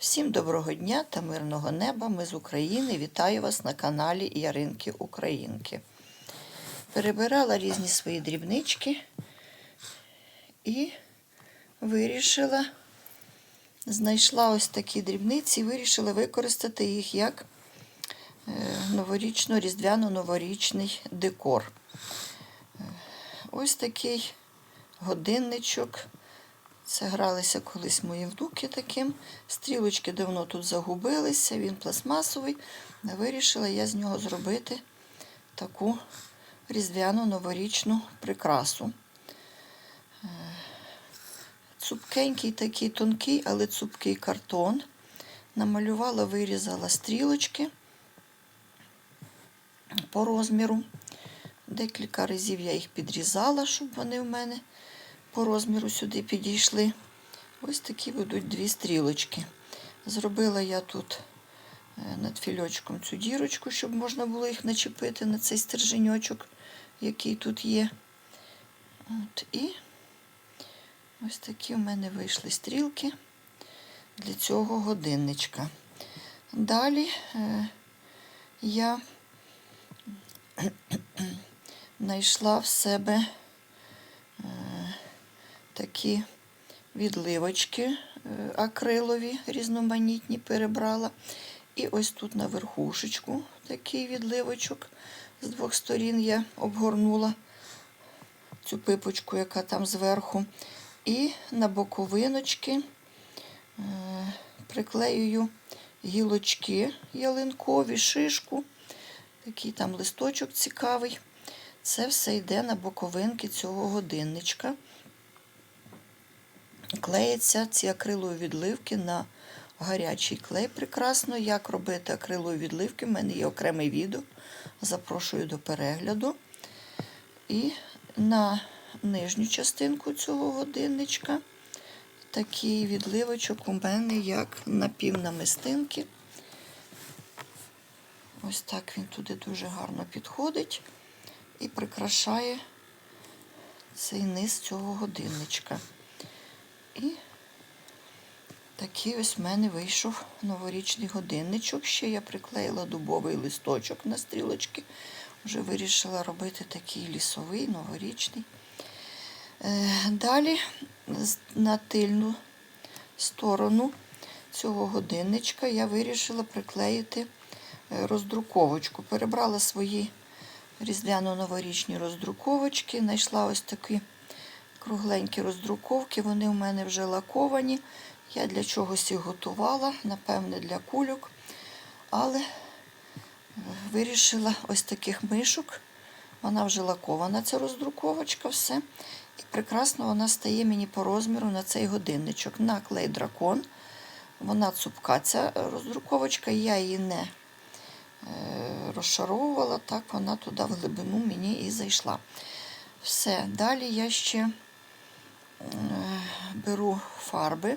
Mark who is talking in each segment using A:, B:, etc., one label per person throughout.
A: Всім доброго дня та мирного неба. Ми з України. Вітаю вас на каналі Яринки Українки. Перебирала різні свої дрібнички і вирішила, знайшла ось такі дрібниці і вирішила використати їх як е, новорічно-різдвяно-новорічний декор. Е, Ось такий годинничок. Це гралися колись мої внуки таким. Стрілочки давно тут загубилися, він пластмасовий. Вирішила я з нього зробити таку різдвяну новорічну прикрасу. Е, Цупкенький такий тонкий, але цупкий картон. Намалювала, вирізала стрілочки по розміру. Декілька разів я їх підрізала, щоб вони в мене по розміру сюди підійшли. Ось такі будуть дві стрілочки. Зробила я тут е, над фільочком цю дірочку, щоб можна було їх начепити на цей стерженьочок, який тут є. От, І ось такі в мене вийшли стрілки для цього годинничка. Далі е, я знайшла в себе такі відливочки е, акрилові, різноманітні перебрала. І ось тут на верхушечку такий відливочок з двох сторін я обгорнула цю пипочку, яка там зверху. І на боковиночки е, приклеюю гілочки ялинкові, шишку, такий там листочок цікавий. Це все йде на боковинки цього годинничка. Клеїться ці акрилові відливки на гарячий клей прекрасно. Як робити акрилові відливки? У мене є окреме відео. Запрошую до перегляду. І на нижню частинку цього годинничка такий відливочок у мене як напівнамистинки. Ось так він туди дуже гарно підходить і прикрашає цей низ цього годинничка. І такий ось в мене вийшов новорічний годинничок. Ще я приклеїла дубовий листочок на стрілочки. Вже вирішила робити такий лісовий, новорічний. Е, Далі на тильну сторону цього годинничка я вирішила приклеїти е, роздруковочку. Перебрала свої різдвяно-новорічні роздруковочки, знайшла ось такі кругленькі роздруковки, вони у мене вже лаковані. Я для чогось їх готувала, напевне, для кульок. Але вирішила ось таких мишок. Вона вже лакована, ця роздруковочка, все. І прекрасно вона стає мені по розміру на цей годинничок. На клей дракон. Вона цупка, ця роздруковочка, я її не е, розшаровувала, так вона туди в глибину мені і зайшла. Все, далі я ще беру фарби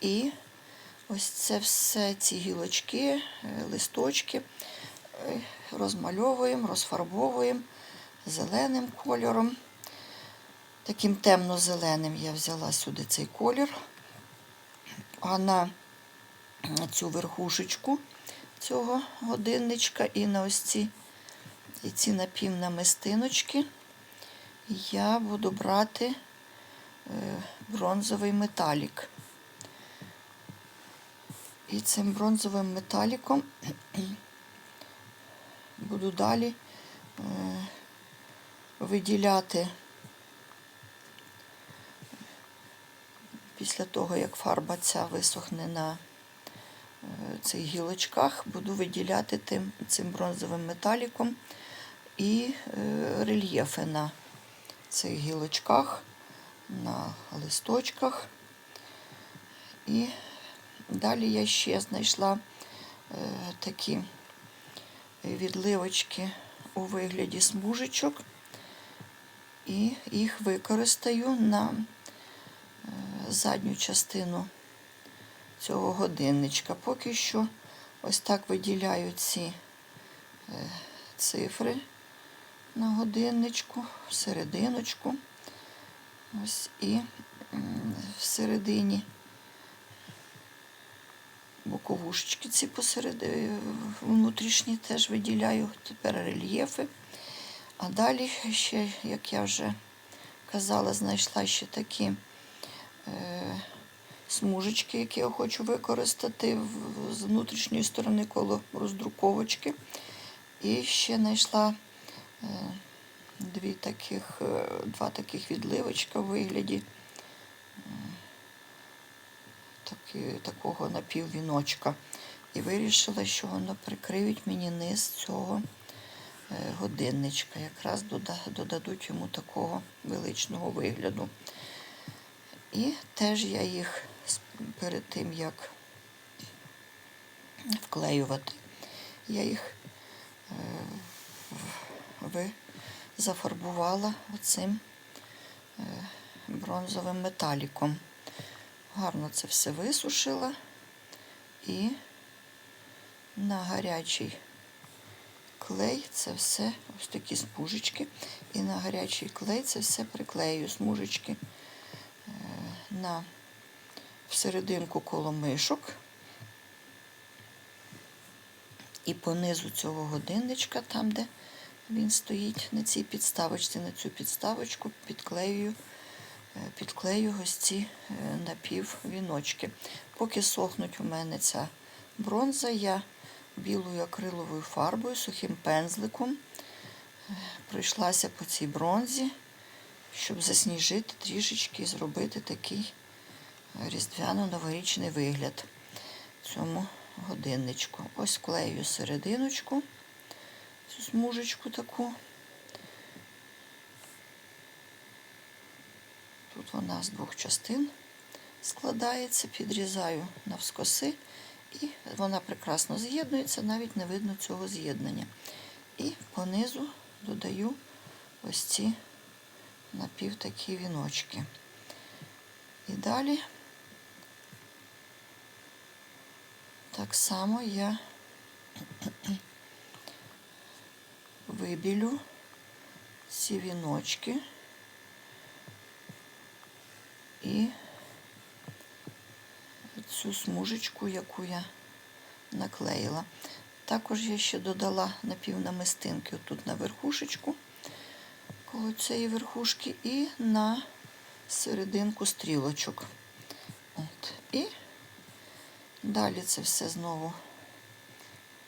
A: і ось це все, ці гілочки, е, листочки е, розмальовуємо, розфарбовуємо зеленим кольором. Таким темно-зеленим я взяла сюди цей колір, а на цю верхушечку цього годинничка і на ось ці, і ці напівнамистиночки я буду брати е, бронзовий металік. І цим бронзовим металіком буду далі е, виділяти після того, як фарба ця висохне на е, цих гілочках, буду виділяти тим, цим бронзовим металіком і е, рельєфи на цих гілочках, на листочках. І далі я ще знайшла е, такі відливочки у вигляді смужечок, і їх використаю на е, задню частину цього годинничка. Поки що ось так виділяю ці е, цифри на годинничку, всерединочку. Ось і всередині боковушечки ці посеред е, внутрішні теж виділяю, тепер рельєфи. А далі ще, як я вже казала, знайшла ще такі е, смужечки, які я хочу використати з внутрішньої сторони коло роздруковочки. І ще знайшла е, дві таких, е, два таких відливочка в вигляді таки, такого напіввіночка. І вирішила, що воно прикриють мені низ цього е, годинничка. Якраз додадуть йому такого величного вигляду. І теж я їх перед тим, як вклеювати, я їх е, ви зафарбувала оцим е, бронзовим металіком. Гарно це все висушила і на гарячий клей це все, ось такі смужечки, і на гарячий клей це все приклею смужечки е, на всерединку коло мишок. І по низу цього годинничка, там, де він стоїть на цій підставочці, на цю підставочку підклеюю, е, підклею ось ці е, напіввіночки. Поки сохнуть у мене ця бронза, я білою акриловою фарбою, сухим пензликом е, пройшлася по цій бронзі, щоб засніжити трішечки і зробити такий різдвяно-новорічний вигляд цьому годинничку. Ось клею серединочку, цю смужечку таку. Тут вона з двох частин складається, підрізаю навскоси, і вона прекрасно з'єднується, навіть не видно цього з'єднання. І понизу додаю ось ці напів такі віночки. І далі так само я вибілю ці віночки і цю смужечку, яку я наклеїла. Також я ще додала напівнамистинки отут на верхушечку, коло цієї верхушки, і на серединку стрілочок. От. І далі це все знову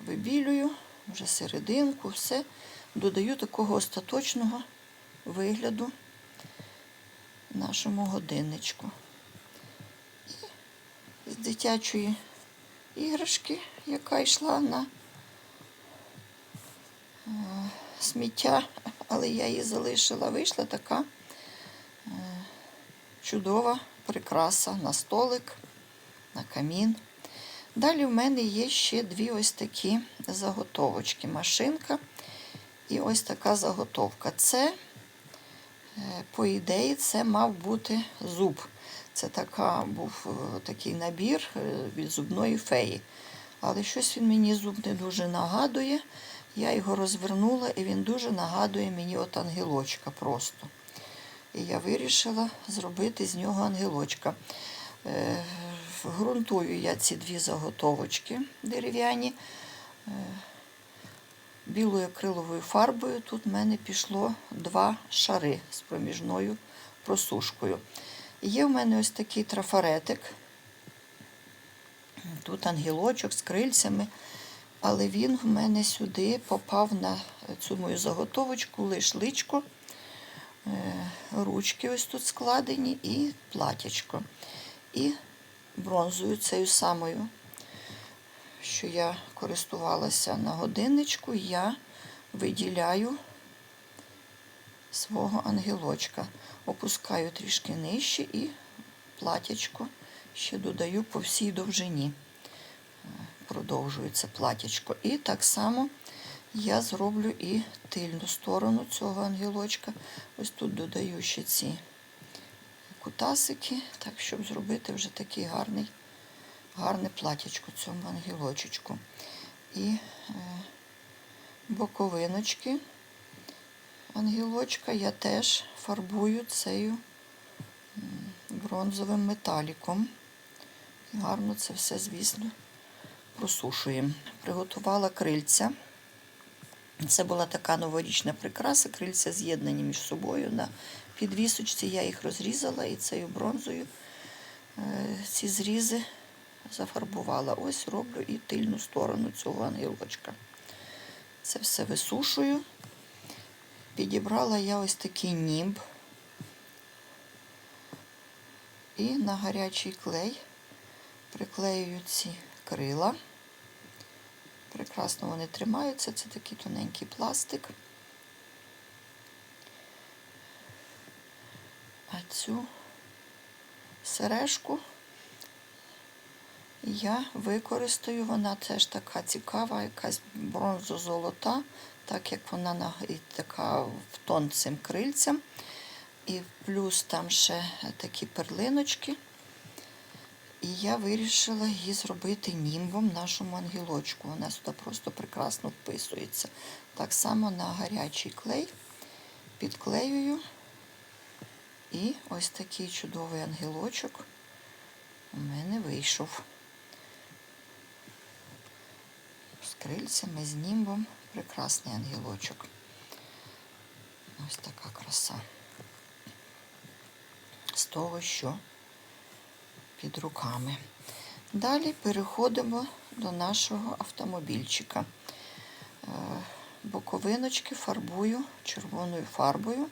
A: вибілюю, вже серединку, все, додаю такого остаточного вигляду нашому годинничку. І з дитячої іграшки, яка йшла на е, сміття, але я її залишила, вийшла така е, чудова прикраса на столик, на камін. Далі в мене є ще дві ось такі заготовочки. Машинка і ось така заготовка. Це, е, по ідеї, це мав бути зуб. Це така, був е, такий набір е, від зубної феї. Але щось він мені зуб не дуже нагадує. Я його розвернула, і він дуже нагадує мені от ангелочка просто. І я вирішила зробити з нього ангелочка. Грунтую я ці дві заготовочки дерев'яні білою акриловою фарбою. Тут в мене пішло два шари з проміжною просушкою. Є в мене ось такий трафаретик. Тут ангелочок з крильцями, але він в мене сюди попав на цю мою заготовочку, лиш личко, е, ручки ось тут складені і платячко. І бронзою цією самою, що я користувалася на годинничку, я виділяю свого ангелочка. Опускаю трішки нижче і платячко ще додаю по всій довжині. Продовжую платячко. І так само я зроблю і тильну сторону цього ангелочка. Ось тут додаю ще ці кутасики, так, щоб зробити вже такий гарний, гарне платячко цьому ангелочечку. І е, боковиночки ангелочка я теж фарбую цією бронзовим металіком. І гарно це все, звісно, просушуємо. Приготувала крильця. Це була така новорічна прикраса, крильця з'єднані між собою на підвісочці. Я їх розрізала і цією бронзою е, ці зрізи зафарбувала. Ось роблю і тильну сторону цього ангелочка. Це все висушую. Підібрала я ось такий німб. І на гарячий клей приклеюю ці крила. Прекрасно вони тримаються, це такий тоненький пластик. А цю сережку я використаю, вона теж така цікава, якась бронзо-золота, так як вона така в тон цим крильцям. І плюс там ще такі перлиночки. І я вирішила її зробити німбом нашому ангелочку. Вона сюди просто прекрасно вписується. Так само на гарячий клей підклеюю. І ось такий чудовий ангелочок у мене вийшов. Крильцями, з німбом. Прекрасний ангелочок. Ось така краса. З того, що під руками. Далі переходимо до нашого автомобільчика. Е, Боковиночки фарбую червоною фарбою.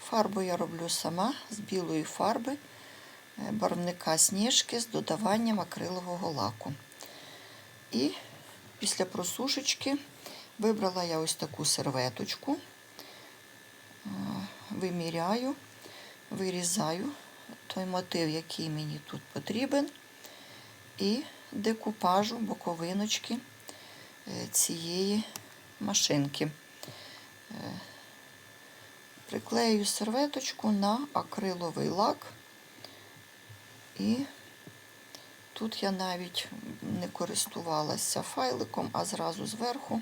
A: Фарбу я роблю сама з білої фарби е, барвника сніжки з додаванням акрилового лаку. І після просушечки вибрала я ось таку серветочку, Е, виміряю, вирізаю той мотив, який мені тут потрібен, і декупажу боковиночки е, цієї машинки. Е, Приклею серветочку на акриловий лак. І тут я навіть не користувалася файликом, а зразу зверху.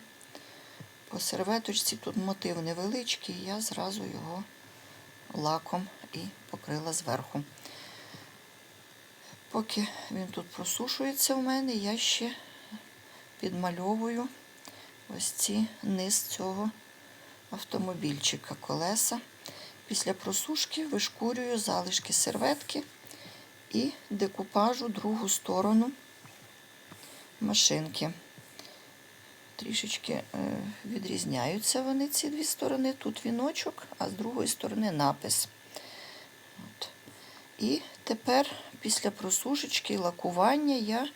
A: По серветочці тут мотив невеличкий, я зразу його лаком і покрила зверху. Поки він тут просушується у мене, я ще підмальовую ось ці низ цього автомобільчика, колеса. Після просушки вишкурюю залишки серветки і декупажу другу сторону машинки. Трішечки е, відрізняються вони, ці дві сторони. Тут віночок, а з другої сторони напис. От. І тепер після просушечки і лакування я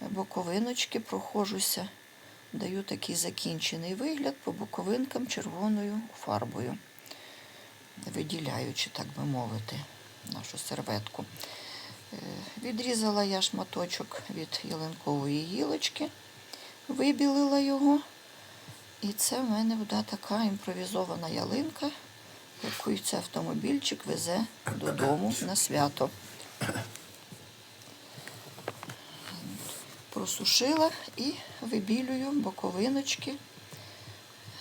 A: боковиночки проходжуся, даю такий закінчений вигляд по боковинкам червоною фарбою, виділяючи, так би мовити, нашу серветку. Відрізала я шматочок від ялинкової гілочки, вибілила його. І це в мене буде така імпровізована ялинка, яку цей автомобільчик везе додому на свято. Просушила і вибілюю боковиночки,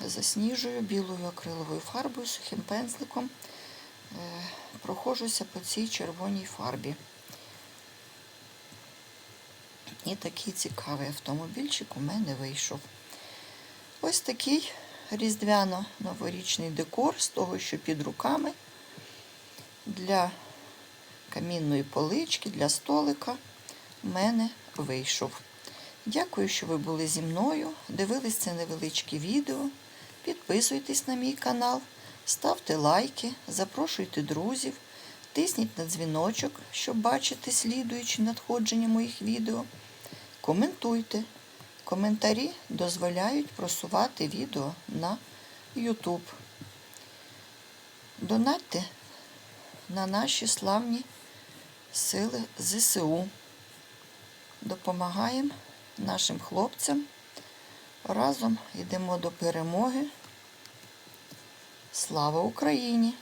A: засніжую білою акриловою фарбою, сухим пензликом. Е, Прохожуся по цій червоній фарбі. І такий цікавий автомобільчик у мене вийшов. Ось такий різдвяно-новорічний декор з того, що під руками для камінної полички, для столика у мене вийшов. Дякую, що ви були зі мною. Дивились це невеличке відео. Підписуйтесь на мій канал, ставте лайки, запрошуйте друзів, тисніть на дзвіночок, щоб бачити слідуючі надходження моїх відео. Коментуйте. Коментарі дозволяють просувати відео на YouTube. Донатьте на наші славні сили ЗСУ. Допомагаємо нашим хлопцям. Разом йдемо до перемоги. Слава Україні!